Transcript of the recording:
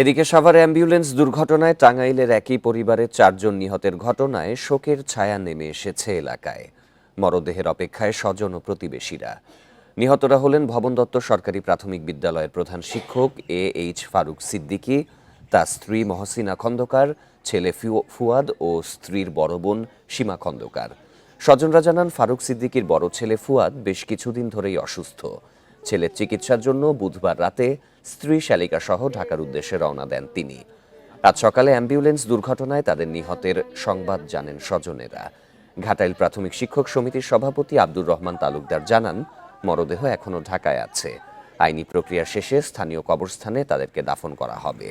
এদিকে সাভারে অ্যাম্বুলেন্স দুর্ঘটনায় টাঙ্গাইলের একই পরিবারের চারজন নিহতের ঘটনায় শোকের ছায়া নেমে এসেছে এলাকায়। মরদেহের অপেক্ষায় স্বজন ও প্রতিবেশীরা। নিহতরা হলেন ভবন দত্ত সরকারি প্রাথমিক বিদ্যালয়ের প্রধান শিক্ষক এ এইচ ফারুক সিদ্দিকী, তার স্ত্রী মহসিনা খন্দকার, ছেলে ফুয়াদ ও স্ত্রীর বড় বোন সীমা খন্দকার। স্বজনরা জানান, ফারুক সিদ্দিকীর বড় ছেলে ফুয়াদ বেশ কিছুদিন ধরেই অসুস্থ। ছেলের চিকিৎসার জন্য বুধবার রাতে স্ত্রী শালিকা সহ ঢাকার উদ্দেশ্যে রওনা দেন তিনি। আজ সকালে অ্যাম্বুলেন্স দুর্ঘটনায় তাদের নিহতের সংবাদ জানেন স্বজনেরা। ঘাটাইল প্রাথমিক শিক্ষক সমিতির সভাপতি আব্দুর রহমান তালুকদার জানান, মরদেহ এখনও ঢাকায় আছে। আইনি প্রক্রিয়া শেষে স্থানীয় কবরস্থানে তাদেরকে দাফন করা হবে।